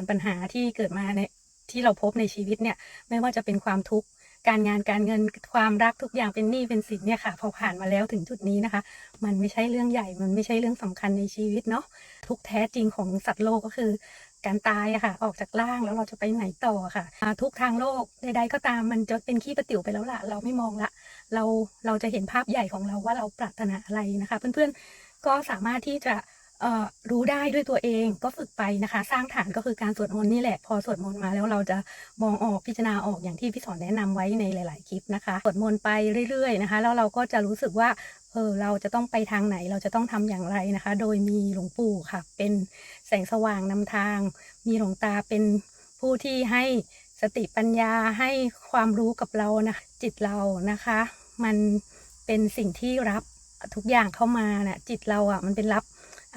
วนปัญหาที่เกิดมาในที่เราพบในชีวิตเนี่ย ไม่ว่าจะเป็นความทุกข์การงานการเงินความรักทุกอย่างเป็นหนี้เป็นสินเนี่ยค่ะพอผ่านมาแล้วถึงจุดนี้นะคะ มันไม่ใช่เรื่องใหญ่มันไม่ใช่เรื่องสำคัญในชีวิตเนาะทุกแท้จริงของสัตว์โลกก็คือ การตายอะค่ะ ออกจากร่างแล้วเราจะไปไหนต่อค่ะ ทุกทางโลกใดๆก็ตามมันจะเป็นขี้ประติ๋วไปแล้วล่ะเราไม่มองละ เราเราจะเห็นภาพใหญ่ของเราว่าเราปรารถนาอะไรนะคะ เพื่อนๆก็สามารถที่จะ รู้ได้ด้วยตัวเองก็ฝึกไปนะคะ สร้างฐานก็คือการสวดมนต์นี่แหละ พอสวดมนต์มาแล้วเราจะมองออกพิจารณาออกอย่างที่พี่สอนแนะนำไว้ในหลาย ๆ คลิปนะคะสวดมนต์ไปเรื่อย ๆ นะคะ แล้วเราก็จะรู้สึกว่าเออเราจะต้องไปทางไหนเราจะต้องทำอย่างไรนะคะ โดยมีหลวงปู่ค่ะ เป็นแสงสว่างนำทาง มีหลวงตาเป็นผู้ที่ให้สติปัญญาให้ความรู้กับเรานะจิตเรานะคะ มันเป็นสิ่งที่รับทุกอย่างเข้ามานะ่ะจิตเราอะ่ะมันเป็นรับ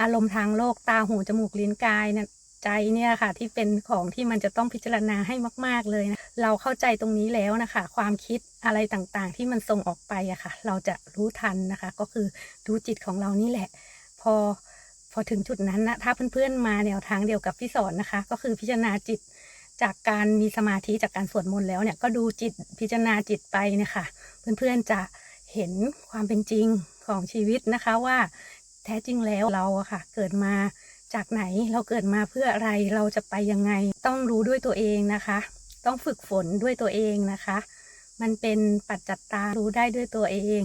อารมณ์ทางโลกตาหูจมูกลิ้นกายนะใจเนี่ยค่ะที่เป็นของที่มันจะต้องพิจารณาให้มาก ๆเลยนะเราเข้าใจตรงนี้แล้วนะคะ ความคิดอะไรต่างๆ ที่มันส่งออกไปอะค่ะ เราจะรู้ทันนะคะ ก็คือดูจิตของเรานี่แหละ พอพอถึงจุดนั้นนะถ้าเพื่อนๆมาแนวทางเดียวกับพี่สอนนะคะ ก็คือพิจารณาจิตจากการมีสมาธิจากการสวดมนต์แล้วเนี่ยก็ดูจิตพิจารณาจิตไปนี่ยค่ะเพื่อนๆจะเห็นความเป็นจริงของชีวิตนะคะว่า แท้จริงแล้วเราอะค่ะ เกิดมาจากไหนเราเกิดมาเพื่ออะไรเราจะไปยังไง ต้องรู้ด้วยตัวเองนะคะ ต้องฝึกฝนด้วยตัวเองนะคะ มันเป็นปัจจัตตารู้ได้ด้วยตัวเอง